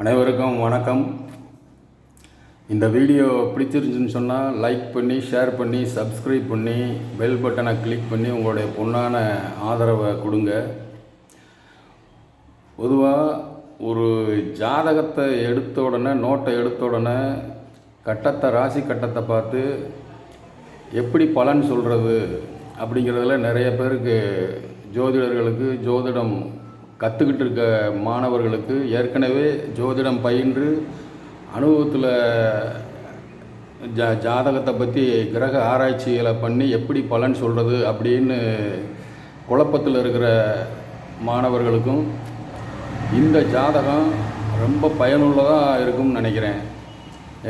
அனைவருக்கும் வணக்கம். இந்த வீடியோ பிடிச்சிருந்துச்சுன்னு சொன்னால் லைக் பண்ணி ஷேர் பண்ணி சப்ஸ்கிரைப் பண்ணி பெல் பட்டனை கிளிக் பண்ணி உங்களுடைய பொண்ணான ஆதரவை கொடுங்க. பொதுவாக ஒரு ஜாதகத்தை எடுத்த உடனே நோட்டை எடுத்த உடனே கட்டத்தை ராசி கட்டத்தை பார்த்து எப்படி பலன் சொல்கிறது அப்படிங்கிறதுல நிறைய பேருக்கு ஜோதிடர்களுக்கு ஜோதிடம் கற்றுக்கிட்டு இருக்க மாணவர்களுக்கு ஏற்கனவே ஜோதிடம் பயின்று அனுபவத்தில் ஜா ஜாதகத்தை பற்றி கிரக ஆராய்ச்சிகளை பண்ணி எப்படி பலன் சொல்கிறது அப்படின்னு குழப்பத்தில் இருக்கிற மாணவர்களுக்கும் இந்த ஜாதகம் ரொம்ப பயனுள்ளதாக இருக்கும்னு நினைக்கிறேன்.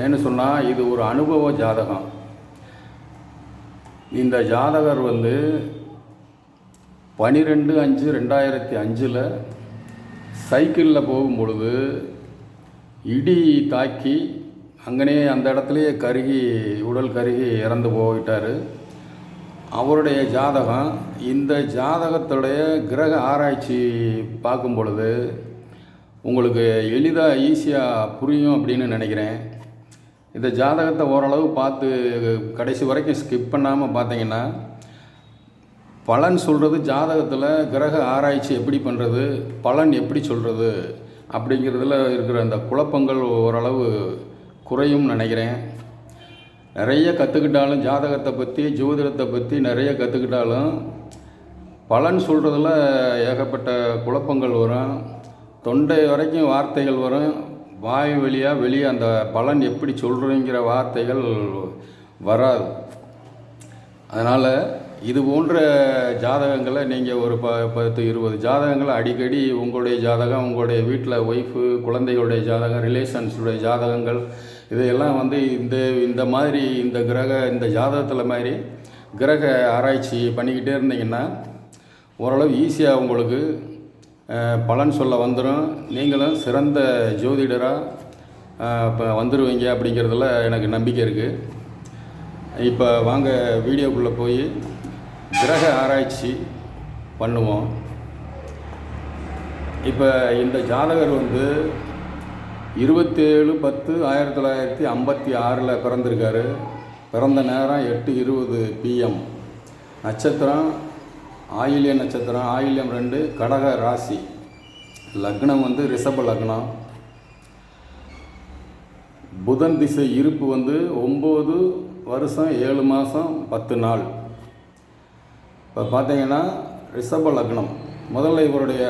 ஏன்னு சொன்னால் இது ஒரு அனுபவ ஜாதகம். இந்த ஜாதகர் வந்து பனிரெண்டு அஞ்சு ரெண்டாயிரத்தி அஞ்சில் சைக்கிளில் போகும் பொழுது இடி தாக்கி அங்கனே அந்த இடத்துலையே கருகி உடல் கருகி இறந்து போயிட்டார். அவருடைய ஜாதகம் இந்த ஜாதகத்துடைய கிரக ஆராய்ச்சி பார்க்கும் பொழுது உங்களுக்கு எளிதாக ஈஸியாக புரியும் அப்படின்னு நினைக்கிறேன். இந்த ஜாதகத்தை ஓரளவு பார்த்து கடைசி வரைக்கும் ஸ்கிப் பண்ணாமல் பார்த்தீங்கன்னா பலன் சொல்கிறது ஜாதகத்தில் கிரக ஆராய்ச்சி எப்படி பண்ணுறது பலன் எப்படி சொல்கிறது அப்படிங்கிறதுல இருக்கிற அந்த குழப்பங்கள் ஓரளவு குறையும் நினைக்கிறேன். நிறைய கற்றுக்கிட்டாலும் ஜாதகத்தை பற்றி ஜோதிடத்தை பற்றி நிறைய கற்றுக்கிட்டாலும் பலன் சொல்கிறதுல ஏகப்பட்ட குழப்பங்கள் வரும். தொண்டை வரைக்கும் வார்த்தைகள் வரும். வாய் வழியாக வெளியே அந்த பலன் எப்படி சொல்கிறீங்கிற வார்த்தைகள் வராது. அதனால் இது போன்ற ஜாதகங்களை நீங்கள் ஒரு ப பத்து இருபது ஜாதகங்களை அடிக்கடி உங்களுடைய ஜாதகம் உங்களுடைய வீட்டில் ஒய்ஃபு குழந்தைகளுடைய ஜாதகம் ரிலேஷன்ஸுடைய ஜாதகங்கள் இதையெல்லாம் வந்து இந்த இந்த மாதிரி இந்த கிரக இந்த ஜாதகத்தில் மாதிரி கிரக ஆராய்ச்சி பண்ணிக்கிட்டே இருந்தீங்கன்னா ஓரளவு ஈஸியாக உங்களுக்கு பலன் சொல்ல வந்துடும் நீங்களும் சிறந்த ஜோதிடராக இப்போ வந்துடுவீங்க அப்படிங்கிறதுல எனக்கு நம்பிக்கை இருக்குது இப்போ வாங்க வீடியோக்குள்ளே போய் கிரக ஆராய்ச்சி பண்ணுவோம். இப்போ இந்த ஜாதகர் வந்து இருபத்தேழு பத்து ஆயிரத்தி தொள்ளாயிரத்தி ஐம்பத்தி ஆறில் பிறந்திருக்காரு. பிறந்த நேரம் எட்டு இருபது பிஎம் நட்சத்திரம் ஆயில்ய நட்சத்திரம் ஆயில்யம் ரெண்டு கடக ராசி. லக்னம் வந்து ரிஷப லக்னம். புதன் திசை இருப்பு வந்து ஒம்பது வருஷம் ஏழு மாதம் பத்து நாள். இப்போ பார்த்தீங்கன்னா ரிஷப லக்னம். முதல்ல இவருடைய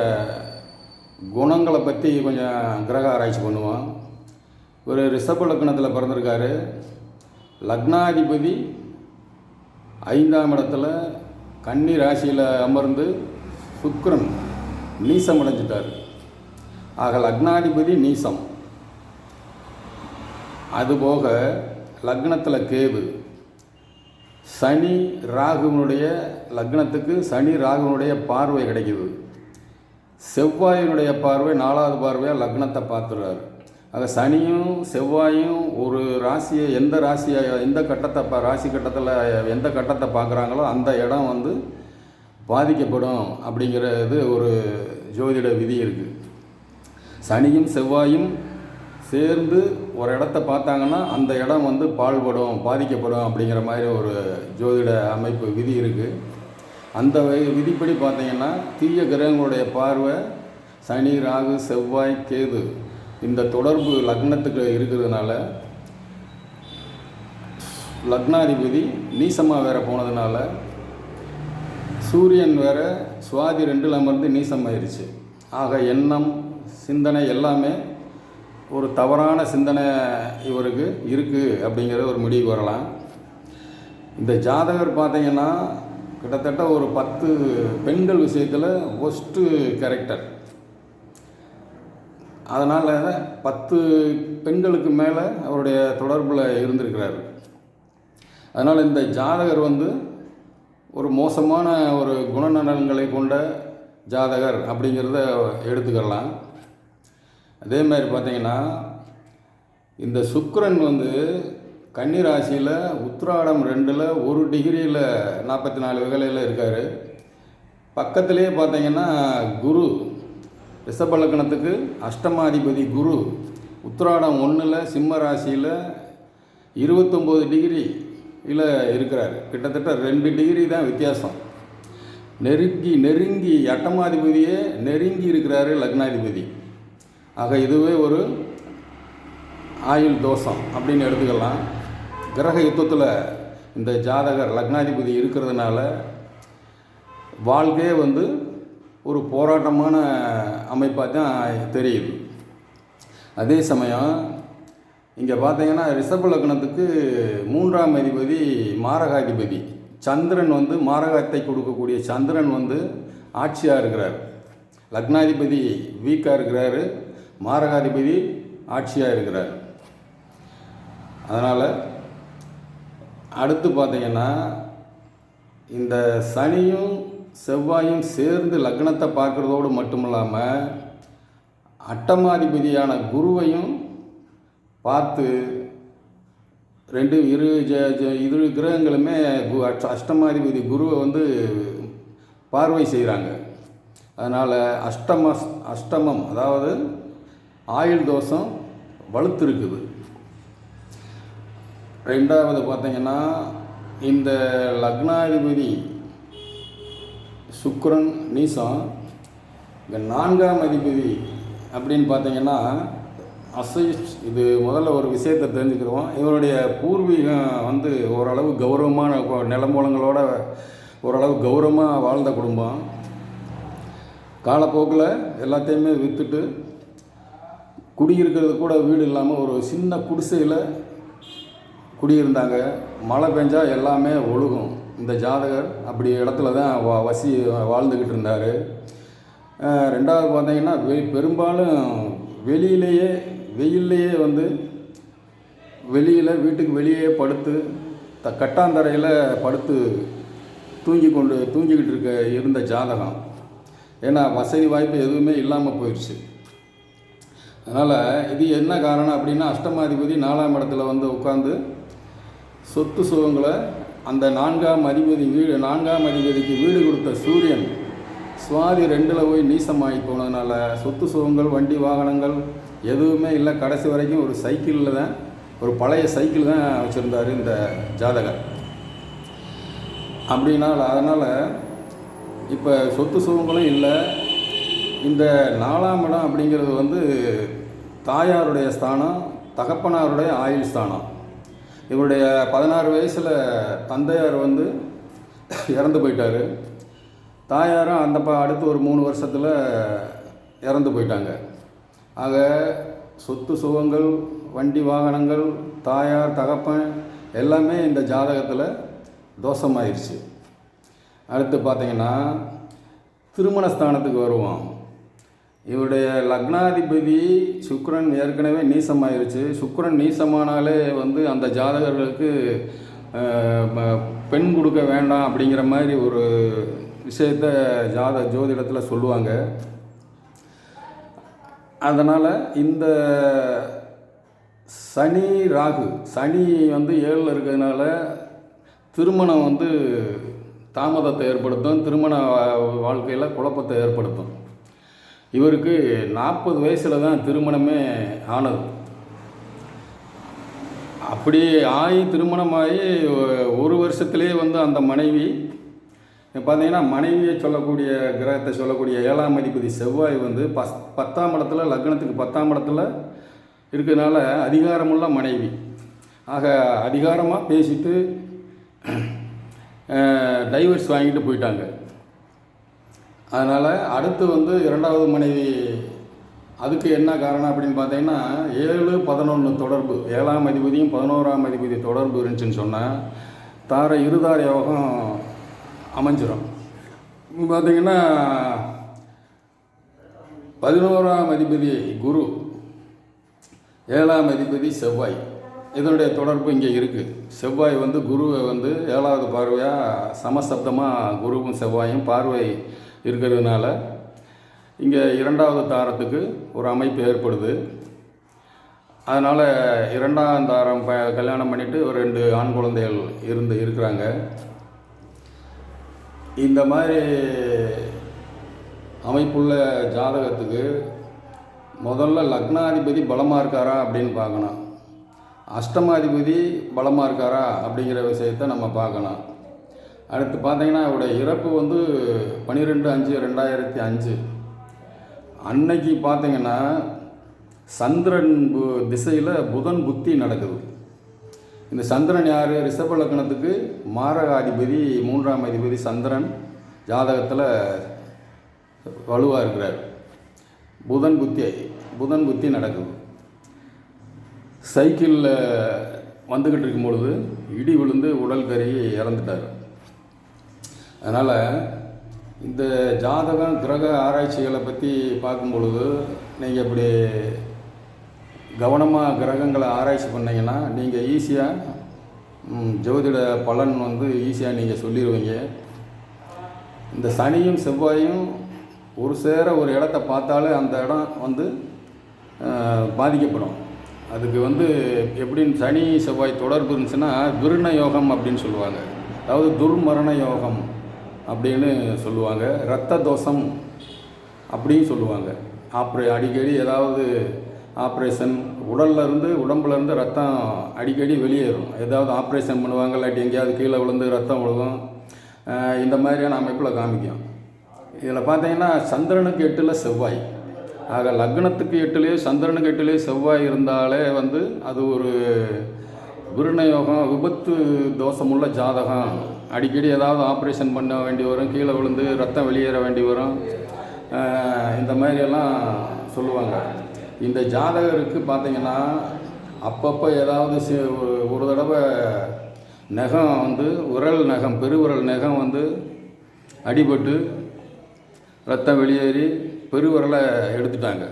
குணங்களை பற்றி கொஞ்சம் கிரக ஆராய்ச்சி பண்ணுவோம். இவர் ரிஷப லக்னத்தில் பிறந்திருக்காரு. லக்னாதிபதி ஐந்தாம் இடத்துல கன்னி ராசியில் அமர்ந்து சுக்ரன் நீசம் அடைஞ்சிட்டார். ஆக லக்னாதிபதி நீசம். அதுபோக லக்னத்தில் கேது. சனி ராகுவனுடைய லக்னத்துக்கு சனி ராகுவனுடைய பார்வை கிடைக்குது. செவ்வாயினுடைய பார்வை நாலாவது பார்வையாக லக்னத்தை பார்த்துறாரு ஆக சனியும் செவ்வாயும் ஒரு ராசியை எந்த ராசியை எந்த கட்டத்தை பா ராசி கட்டத்தில் எந்த கட்டத்தை பார்க்குறாங்களோ அந்த இடம் வந்து பாதிக்கப்படும் அப்படிங்கிறது ஒரு ஜோதிட விதி இருக்குது சனியும் செவ்வாயும் சேர்ந்து ஒரு இடத்த பார்த்தாங்கன்னா அந்த இடம் வந்து பாழ்படும் பாதிக்கப்படும் அப்படிங்கிற மாதிரி ஒரு ஜோதிட அமைப்பு விதி இருக்குது அந்த விதிப்படி பார்த்தீங்கன்னா தீய கிரகங்களுடைய பார்வை சனி ராகு செவ்வாய் கேது இந்த தொடர்பு லக்னத்துக்கு இருக்கிறதுனால லக்னாதிபதி நீசமாக வேற போனதுனால சூரியன் வேற சுவாதி ரெண்டில் அமர்ந்து நீசமாயிருச்சு. ஆக எண்ணம் சிந்தனை எல்லாமே ஒரு தவறான சிந்தனை இவருக்கு இருக்குது அப்படிங்கிற ஒரு முடிவு வரலாம். இந்த ஜாதகர் பார்த்தீங்கன்னா கிட்டத்தட்ட ஒரு பத்து பெண்கள் விஷயத்தில் ஒஸ்ட்டு கேரக்டர் அதனால் பத்து பெண்களுக்கு மேலே அவருடைய தொடர்பில் இருந்திருக்கிறார். அதனால் இந்த ஜாதகர் வந்து ஒரு மோசமான ஒரு குணநலன்களை கொண்ட ஜாதகர் அப்படிங்கிறத எடுத்துக்கலாம் அதே மாதிரி பார்த்தீங்கன்னா இந்த சுக்கரன் வந்து கன்னி ராசியில் உத்திராடம் ரெண்டில் ஒரு டிகிரியில் நாற்பத்தி நாலு வகையில் இருக்கார். பக்கத்திலே பார்த்தீங்கன்னா குரு ரிஷபலக்கணத்துக்கு அஷ்டமாதிபதி குரு உத்திராடம் ஒன்றில் சிம்ம ராசியில் இருபத்தொம்போது டிகிரியில் இருக்கிறார். கிட்டத்தட்ட ரெண்டு டிகிரி தான் வித்தியாசம். நெருங்கி நெருங்கி அட்டமாதிபதியே நெருங்கி இருக்கிறாரு லக்னாதிபதி. ஆக இதுவே ஒரு ஆயுள் தோஷம் அப்படின்னு எடுத்துக்கலாம். கிரக யுத்தத்தில் இந்த ஜாதகர் லக்னாதிபதி இருக்கிறதுனால வாழ்க்கையே வந்து ஒரு போராட்டமான அமைப்பாக தான் தெரியுது. அதே சமயம் இங்கே பார்த்தீங்கன்னா ரிஷப லக்னத்துக்கு மூன்றாம் அதிபதி மாரகாதிபதி. சந்திரன் வந்து மாரகத்தை கொடுக்கக்கூடிய சந்திரன் வந்து ஆட்சியாக இருக்கிறார். லக்னாதிபதி வீக்காக இருக்கிறாரு. மாரகாதிபதி ஆட்சியாக இருக்கிறார். அதனால் அடுத்து பார்த்தீங்கன்னா இந்த சனியும் செவ்வாயும் சேர்ந்து லக்னத்தை பார்க்குறதோடு மட்டும் இல்லாமல் அட்டமாதிபதியான குருவையும் பார்த்து ரெண்டு இரு ஜ இரு கிரகங்களுமே கு அஷ்டமாதிபதி குருவை வந்து பார்வை செய்கிறாங்க அதனால் அஷ்டம அஷ்டமம் அதாவது ஆயுள் தோஷம் வலுத்திருக்குது. ரெண்டாவது பார்த்தீங்கன்னா இந்த லக்னாதிபதி சுக்ரன் நீசம் இந்த நான்காம் அதிபதி அப்படின்னு பார்த்தீங்கன்னா அசை இது முதல்ல ஒரு விஷயத்தை தெரிஞ்சுக்கிறோம் இவருடைய பூர்வீகம் வந்து ஓரளவு கௌரவமான நிலமூலங்களோட ஓரளவு கௌரவமாக வாழ்ந்த குடும்பம். காலப்போக்கில் எல்லாத்தையுமே விற்றுட்டு குடியிருக்கிறது கூட வீடு இல்லாமல் ஒரு சின்ன குடிசையில் குடியிருந்தாங்க. மழை பெஞ்சா எல்லாமே ஒழுகும். இந்த ஜாதகர் அப்படி இடத்துல தான் வ வசி வாழ்ந்துக்கிட்டு இருந்தார். ரெண்டாவது பார்த்தீங்கன்னா வெ பெரும்பாலும் வெளியிலேயே வெயில்லையே வந்து வெளியில் வீட்டுக்கு வெளியே படுத்து த கட்டாந்தரையில் படுத்து தூங்கி கொண்டு தூங்கிக்கிட்டு இருக்க இருந்த ஜாதகம். ஏன்னா வசதி வாய்ப்பு எதுவுமே இல்லாமல் போயிடுச்சு அதனால் இது என்ன காரணம் அப்படின்னா அஷ்டமாதிபதி நாலாம் இடத்துல வந்து உட்காந்து சொத்து சுகங்களை அந்த நான்காம் அதிபதி வீடு நான்காம் அதிபதிக்கு வீடு கொடுத்த சூரியன் சுவாதி ரெண்டில் போய் நீசமாகி போனதுனால சொத்து சுகங்கள் வண்டி வாகனங்கள் எதுவுமே இல்லை. கடைசி வரைக்கும் ஒரு சைக்கிளில் தான் ஒரு பழைய சைக்கிள் தான் வச்சுருந்தார் இந்த ஜாதகர். அப்படின்னால் அதனால் இப்போ சொத்து சுகங்களும் இல்லை. இந்த நாலாம் இடம் அப்படிங்கிறது வந்து தாயாருடைய ஸ்தானம் தகப்பனாருடைய ஆயுள் ஸ்தானம். இவருடைய பதினாறு வயசில் தந்தையார் வந்து இறந்து போயிட்டார். தாயாரும் அந்த ப அடுத்து ஒரு மூணு வருஷத்தில் இறந்து போயிட்டாங்க. ஆக சொத்து சுகங்கள் வண்டி வாகனங்கள் தாயார் தகப்பன் எல்லாமே இந்த ஜாதகத்தில் தோஷமாயிருச்சு. அடுத்து பார்த்தீங்கன்னா திருமணஸ்தானத்துக்கு வருவோம் இவருடைய லக்னாதிபதி சுக்ரன் ஏற்கனவே நீசமாயிருச்சு. சுக்கிரன் நீசமானாலே வந்து அந்த ஜாதகர்களுக்கு பெண் கொடுக்க வேண்டாம் அப்படிங்கிற மாதிரி ஒரு விஷயத்த ஜாத ஜோதிடத்தில் சொல்லுவாங்க. அதனால் இந்த சனி ராகு சனி வந்து ஏழில் இருக்கிறதுனால திருமணம் வந்து தாமதத்தை ஏற்படுத்தும் திருமண வா- வாழ்க்கையில் குழப்பத்தை ஏற்படுத்தும். இவருக்கு நாற்பது வயசில் தான் திருமணமே ஆனது. அப்படி ஆகி திருமணமாகி ஒரு வருஷத்துலேயே வந்து அந்த மனைவி பார்த்தீங்கன்னா மனைவியை சொல்லக்கூடிய கிரகத்தை சொல்லக்கூடிய ஏழாம் அதிபதி செவ்வாய் வந்து பஸ் பத்தாம் இடத்துல லக்னத்துக்கு பத்தாம் இடத்துல இருக்கிறதுனால அதிகாரமுள்ள மனைவி. ஆக அதிகாரமாக பேசிட்டு டைவர்ஸ் வாங்கிட்டு போயிட்டாங்க. அதனால் அடுத்து வந்து இரண்டாவது மனைவி அதுக்கு என்ன காரணம் அப்படின்னு பார்த்தீங்கன்னா ஏழு பதினொன்று தொடர்பு ஏழாம் அதிபதியும் பதினோராம் அதிபதி தொடர்பு இருந்துச்சுன்னு சொன்னால் தார இருதார யோகம் அமைஞ்சிடும் பார்த்தீங்கன்னா பதினோராம் அதிபதி குரு ஏழாம் அதிபதி செவ்வாய். இதனுடைய தொடர்பு இங்கே இருக்குது செவ்வாய் வந்து குருவை வந்து ஏழாவது பார்வையாக சமசப்தமாக குருவும் செவ்வாயும் பார்வை இருக்கிறதுனால இங்கே இரண்டாவது தாரத்துக்கு ஒரு அமைப்பு ஏற்படுது. அதனால் இரண்டாம் தாரம் ப கல்யாணம் பண்ணிவிட்டு ஒரு ரெண்டு ஆண் குழந்தைகள் இருந்து இருக்கிறாங்க. இந்த மாதிரி அமைப்புள்ள ஜாதகத்துக்கு முதல்ல லக்னாதிபதி பலமாக இருக்காரா அப்படின்னு பார்க்கணும். அஷ்டமாதிபதி பலமாக இருக்காரா அப்படிங்கிற விஷயத்த நம்ம பார்க்கணும் அடுத்து பார்த்தீங்கன்னா அவருடைய இறப்பு வந்து பன்னிரெண்டு அஞ்சு ரெண்டாயிரத்தி அஞ்சு. அன்னைக்கு பார்த்தீங்கன்னா சந்திரன் பு- திசையில் புதன் புத்தி நடக்குது. இந்த சந்திரன் யார்? ரிஷப லக்னத்துக்கு மாரகாதிபதி மூன்றாம் அதிபதி சந்திரன் ஜாதகத்தில் வலுவாக இருக்கிறார். புதன் புத்தி புதன் புத்தி நடக்குது. சைக்கிளில் வந்துக்கிட்டு இருக்கும் பொழுது இடி விழுந்து உடல் கருகி இறந்துட்டார். அதனால் இந்த ஜாதகம் கிரக ஆராய்ச்சிகளை பற்றி பார்க்கும் பொழுது நீங்கள் இப்படி கவனமாக கிரகங்களை ஆராய்ச்சி பண்ணிங்கன்னா நீங்கள் ஈஸியாக ஜோதிட பலன் வந்து ஈஸியாக நீங்கள் சொல்லிடுவீங்க இந்த சனியும் செவ்வாயும் ஒரு சேர ஒரு இடத்த பார்த்தாலே அந்த இடம் வந்து பாதிக்கப்படும். அதுக்கு வந்து எப்படின்னு சனி செவ்வாய் தொடர்பு இருந்துச்சுன்னா துருண யோகம் அப்படின்னு சொல்லுவாங்க. அதாவது துர்மரண யோகம். அப்படின்னு சொல்லுவாங்க. ரத்த தோஷம் அப்படின்னு சொல்லுவாங்க. ஆப்ரே அடிக்கடி ஏதாவது ஆப்ரேஷன் உடல்ல இருந்து உடம்புல இருந்து ரத்தம் அடிக்கடி வெளியேறும். ஏதாவது ஆப்ரேஷன் பண்ணுவாங்க இல்லாட்டி எங்கேயாவது கீழே விழுந்து ரத்தம் விழுகும். இந்த மாதிரியான அமைப்பில் காமிக்கும். இதில் பார்த்தீங்கன்னா சந்திரனுக்கு எட்டில் செவ்வாய். ஆக லக்னத்துக்கு எட்டுலேயே சந்திரனுக்கு எட்டுலேயே செவ்வாய் இருந்தாலே வந்து அது ஒரு விருணயோகம் விபத்து தோஷமுள்ள ஜாதகம். அடிக்கடி ஏதாவது ஆப்ரேஷன் பண்ண வேண்டி வரும் கீழே விழுந்து ரத்தம் வெளியேற வேண்டி வரும். இந்த மாதிரியெல்லாம் சொல்லுவாங்க. இந்த ஜாதகருக்கு பார்த்தீங்கன்னா அப்பப்போ ஏதாவது சி- ஒரு- ஒரு தடவை நகம் வந்து உரல் நகம் பெருவிரல் நகம் வந்து அடிபட்டு ரத்தம் வெளியேறி பெருவிரலை எடுத்துட்டாங்க.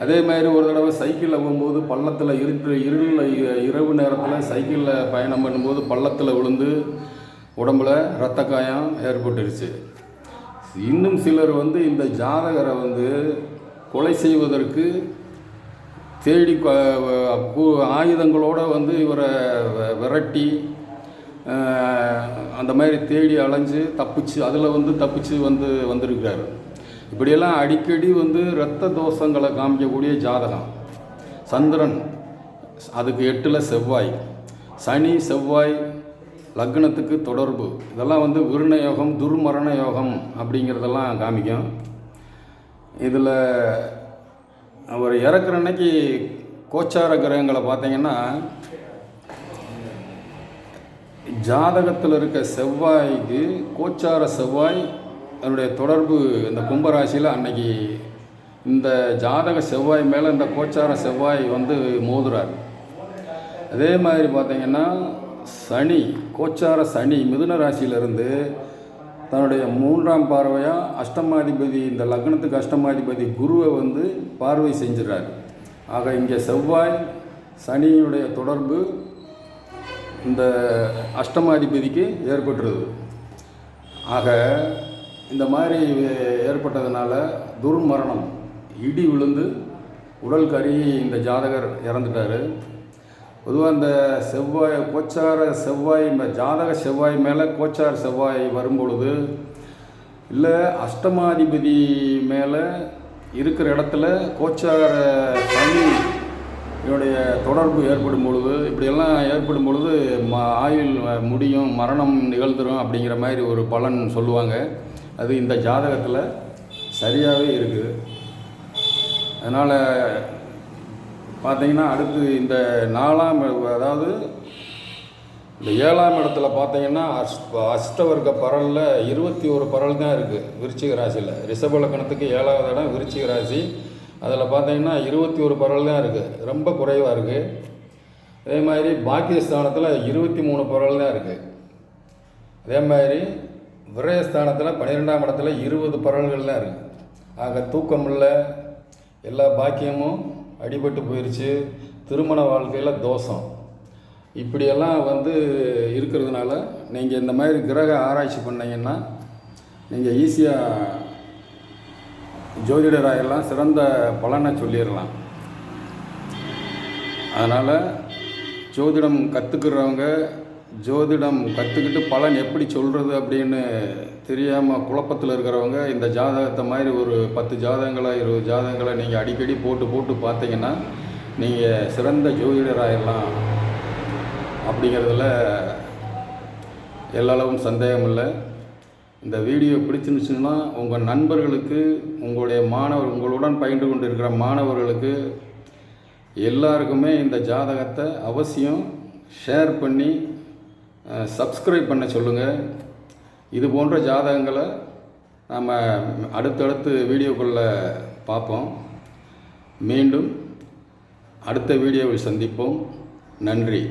அதே மாதிரி ஒரு தடவை சைக்கிளில் போகும்போது பள்ளத்தில் இருட்டு இருளில் இ- இரவு நேரத்தில் சைக்கிளில் பயணம் பண்ணும்போது பள்ளத்தில் விழுந்து உடம்புல இரத்த காயம் ஏற்பட்டுருச்சு. இன்னும் சிலர் வந்து இந்த ஜாதகரை வந்து கொலை செய்வதற்கு தேடி கொ- ஆயுதங்களோட வந்து இவரை விரட்டி அந்த மாதிரி தேடி அலைஞ்சு தப்பிச்சு அதில் வந்து தப்பிச்சு வந்து வந்திருக்கிறாரு. இப்படியெல்லாம் அடிக்கடி வந்து இரத்த தோஷங்களை காமிக்கக்கூடிய ஜாதகம். சந்திரன் அதுக்கு எட்டில் செவ்வாய். சனி செவ்வாய் லக்னத்துக்கு தொடர்பு. இதெல்லாம் வந்து விருண யோகம் துர்மரண யோகம் அப்படிங்கிறதெல்லாம் காமிக்கும். இதில் அவர் இறக்குற அன்னைக்கு கோச்சார கிரகங்களை பார்த்தீங்கன்னா ஜாதகத்தில் இருக்க செவ்வாய்க்கு கோச்சார செவ்வாய் அதனுடைய தொடர்பு இந்த கும்பராசியில் அன்னைக்கு இந்த ஜாதக செவ்வாய் மேலே இந்த கோச்சார செவ்வாய் வந்து மோதுறார். அதே மாதிரி பார்த்தீங்கன்னா சனி கோச்சார சனி மிதுன ராசியிலிருந்து தன்னுடைய மூன்றாம் பார்வையாக அஷ்டமாதிபதி இந்த லக்னத்துக்கு அஷ்டமாதிபதி குருவை வந்து பார்வை செஞ்சிடறார். ஆக இங்கே செவ்வாய் சனியுடைய தொடர்பு இந்த அஷ்டமாதிபதிக்கு ஏற்பட்டுருது. ஆக இந்த மாதிரி ஏற்பட்டதுனால துர்மரணம் இடி விழுந்து உடல் கறி இந்த ஜாதகர் இறந்துட்டார். பொதுவாக இந்த செவ்வாய் கோச்சார செவ்வாய் ஜாதக செவ்வாய் மேலே கோச்சார செவ்வாய் வரும்பொழுது இல்லை அஷ்டமாதிபதி மேலே இருக்கிற இடத்துல கோச்சார சனி இதனுடைய தொடர்பு ஏற்படும் பொழுது இப்படியெல்லாம் ஏற்படும் பொழுது ம ஆயுள் முடியும் மரணம் நிகழ்ந்துடும் அப்படிங்கிற மாதிரி ஒரு பலன் சொல்லுவாங்க. அது இந்த ஜாதகத்தில் சரியாகவே இருக்குது. அதனால் பார்த்தீங்கன்னா அடுத்து இந்த நாலாம் அதாவது இந்த ஏழாம் இடத்துல பார்த்தீங்கன்னா அஷ் அஷ்டவர்க்க பரலில் இருபத்தி ஒரு பரல் தான் இருக்குது விருச்சிக ராசியில். ரிஷப லக்கணத்துக்கு ஏழாவது இடம் விருச்சிக ராசி. அதில் பார்த்தீங்கன்னா இருபத்தி ஒரு பரல் தான் இருக்குது ரொம்ப குறைவாக இருக்குது அதே மாதிரி பாக்கியஸ்தானத்தில் இருபத்தி மூணு பரல் தான் இருக்குது அதே மாதிரி விரயஸ்தானத்தில் பன்னிரெண்டாம் இடத்துல இருபது பரல்கள் தான் இருக்குது ஆக தூக்கம் இல்லை எல்லா பாக்கியமும் அடிபட்டு போயிடுச்சு திருமண வாழ்க்கையில் தோஷம். இப்படியெல்லாம் வந்து இருக்கிறதுனால நீங்கள் இந்த மாதிரி கிரக ஆராய்ச்சி பண்ணிங்கன்னா நீங்கள் ஈஸியாக ஜோதிடராயெல்லாம் சிறந்த பலனை சொல்லிடலாம். அதனால் ஜோதிடம் கற்றுக்கிறவங்க ஜோதிடம் கற்றுக்கிட்டு பலன் எப்படி சொல்கிறது அப்படின்னு தெரியாமல் குழப்பத்தில் இருக்கிறவங்க இந்த ஜாதகத்தை மாதிரி ஒரு பத்து ஜாதகங்களை இருபது ஜாதகங்களை நீங்கள் அடிக்கடி போட்டு போட்டு பார்த்தீங்கன்னா நீங்கள் சிறந்த ஜோதிடராயிடலாம் அப்படிங்கிறதுல எல்லளவும் சந்தேகம் இல்லை இந்த வீடியோ பிடிச்சிருந்துச்சுன்னா உங்கள் நண்பர்களுக்கு உங்களுடைய மாணவர் உங்களுடன் பயின்று கொண்டு இருக்கிற மாணவர்களுக்கு எல்லாருக்குமே இந்த ஜாதகத்தை அவசியம் ஷேர் பண்ணி சப்ஸ்கிரைப் பண்ண சொல்லுங்கள் இது போன்ற ஜாதகங்களை நாம் அடுத்தடுத்து வீடியோக்களில் பார்ப்போம். மீண்டும் அடுத்த வீடியோவில் சந்திப்போம். நன்றி.